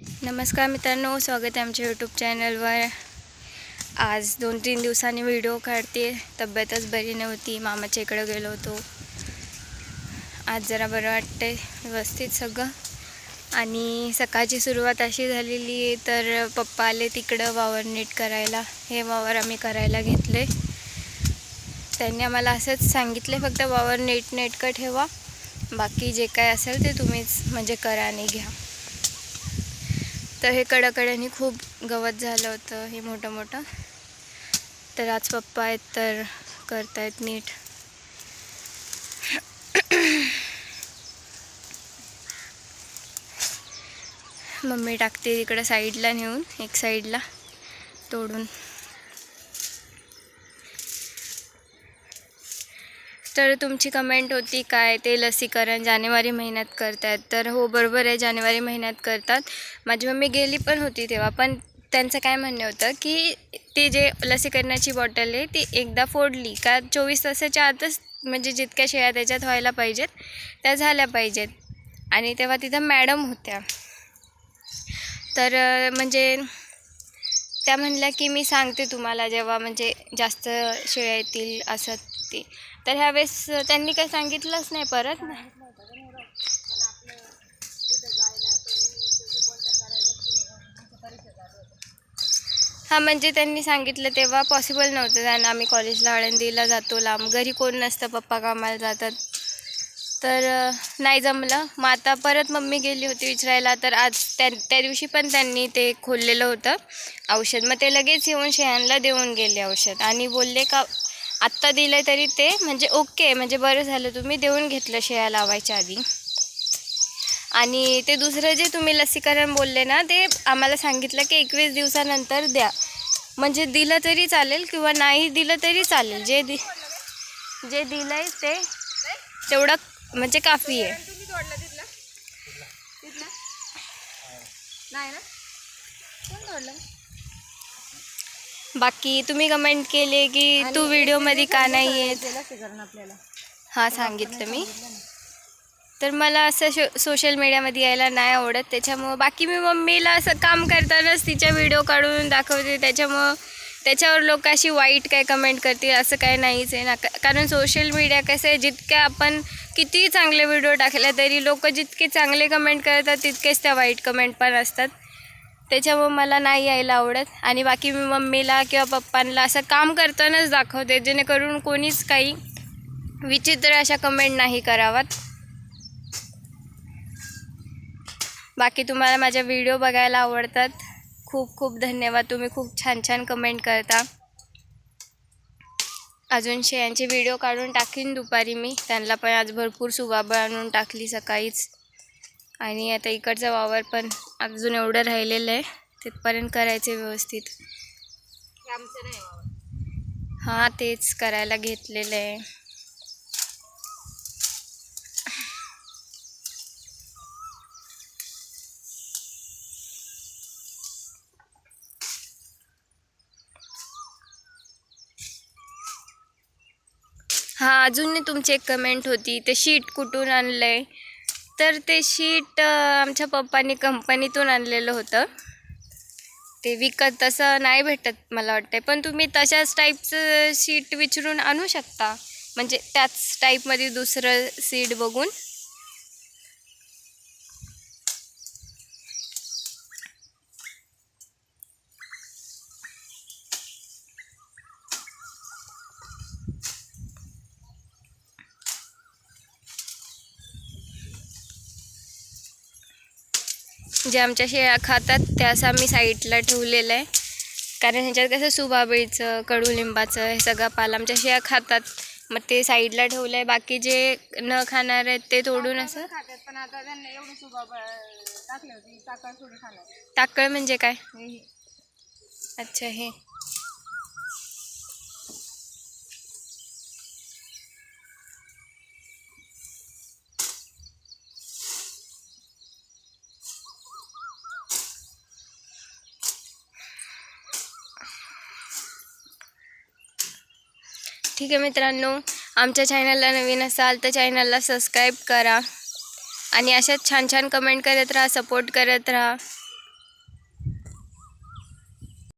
नमस्कार मित्रांनो स्वागत आहे आमच्या यूट्यूब चॅनलवर आज दोन तीन दिवसांनी व्हिडिओ काढते तब्येतच बरी नव्हती. मामाच्या इकडं गेलो होतो. आज जरा बरं वाटतंय. व्यवस्थित सगळं. आणि सकाळची सुरुवात अशी झालेली आहे तर पप्पा आले तिकडं वावर नीट करायला. हे वावर आम्ही करायला घेतले त्यांनी आम्हाला असंच सांगितले फक्त वावर नीट नेटकं ठेवा. बाकी जे काय असेल ते तुम्हीच म्हणजे करा आणि घ्या. तर हे कडाकड्याने खूप गवत झालं होतं हे मोठं मोठं तर आज पप्पा आहेत तर करतायत नीट मम्मी टाकते इकडं साईडला नेऊन एक साईडला तोडून. तर तुमची कमेंट होती काय? ते लसीकरण जानेवारी महिन्यात करतात तर हो बरोबर आहे. जानेवारी महिन्यात करतात. माझी मम्मी गेली पण होती तेव्हा. पण त्यांचं काय म्हणणं होतं की ती जे लसीकरणाची बॉटल आहे ती एकदा फोडली का चोवीस तासाच्या आतच म्हणजे जितक्या शेळ्या त्याच्यात व्हायला पाहिजेत त्या झाल्या पाहिजेत. आणि तेव्हा तिथं मॅडम होत्या. तर म्हणजे त्या म्हणल्या की मी सांगते तुम्हाला जेव्हा म्हणजे जास्त शेळ्या येतील असं ते तर ह्यावेळेस त्यांनी काही सांगितलंच नाही परत. हां म्हणजे त्यांनी सांगितलं तेव्हा पॉसिबल नव्हतं. जाणं आम्ही कॉलेजला आळंदीला जातो लांब. घरी कोण नसतं पप्पा कामाला जातात. तर नाही जमलं. मग आता परत मम्मी गेली होती विचारायला. तर आज त्या त्या दिवशी पण त्यांनी ते खोललेलं होतं औषध. मग ते लगेच येऊन शेहानला देऊन गेले औषध. आणि बोलले का आत्ता दिलं तरी ते म्हणजे ओके म्हणजे बरं झालं तुम्ही देऊन घेतलं शेळ्या लावायच्या आधी. आणि ते दुसरं जे तुम्ही लसीकरण बोलले ना ते आम्हाला सांगितलं की एकवीस दिवसानंतर द्या. म्हणजे दिलं तरी चालेल किंवा नाही दिलं तरी चालेल. जे दि जे दिलं आहे ते तेवढं म्हणजे काफी आहे. नाही ना? कोण तोडलं? बाकी तुम्ही कमेंट केले की तू व्हिडिओमध्ये का नाही येत हां सांगितलं मी. तर मला असं शो सोशल मीडियामध्ये यायला नाही आवडत. त्याच्यामुळं बाकी मी मम्मीला असं काम करतानाच तिच्या व्हिडिओ काढून दाखवते. त्याच्यामुळं त्याच्यावर लोक अशी वाईट काय कमेंट करतील असं काय नाहीच आहे ना. का- कारण सोशल मीडिया कसं आहे जितक्या आपण किती चांगले व्हिडिओ टाकले तरी लोक जितके चांगले कमेंट करतात तितकेच त्या वाईट कमेंट पण असतात. त्याच्यामुळं मला नाही यायला आवडत. आणि बाकी मी मम्मीला किंवा पप्पांना असं काम करतानाच दाखवते जेणेकरून कोणीच काही विचित्र अशा कमेंट नाही करावात. बाकी तुम्हाला माझ्या व्हिडिओ बघायला आवडतात. खूप खूप धन्यवाद. तुम्ही खूप छान छान कमेंट करता. अजून शेयांचे व्हिडिओ काढून टाकीन दुपारी मी. त्यांना पण आज भरपूर सुबाबळ आणून टाकली सकाळीच. आणि आता इकडचं वावर पण अजून एवढं राहिलेलं आहे. तिथपर्यंत करायचे व्यवस्थित. हे हां तेच करायला घेतलेलं आहे. हां अजून तुमची एक कमेंट होती. ते शीट कुठून आणलं आहे तर ते शीट आमच्या पप्पांनी कंपनीतून आणलेलं होतं. ते विकत तसं नाही भेटत मला वाटते पण तुम्ही तशाच टाईपचं शीट विचारून आणू शकता. म्हणजे त्याच टाईपमध्ये दुसरं सीट बघून. जे आमच्या शेळ्या खातात ते असं आम्ही साईडला ठेवलेलं आहे. कारण ह्याच्यात कसं सुबाबळीचं कडुलिंबाचं हे सगळं पाला आमच्या शेळ्या खातात. मग ते साईडला ठेवलं आहे बाकी जे न खाणार आहेत ते तोडून असं. पण आता त्यांना एवढी सुबा टाकली होती टाका थोडी खाणार. टाकळ म्हणजे काय. अच्छा हे. ठीक आहे मित्रांनो आमच्या चॅनलला नवीन असाल तर चॅनलला सबस्क्राईब करा. आणि अशाच छान छान कमेंट करत राहा सपोर्ट करत राहा.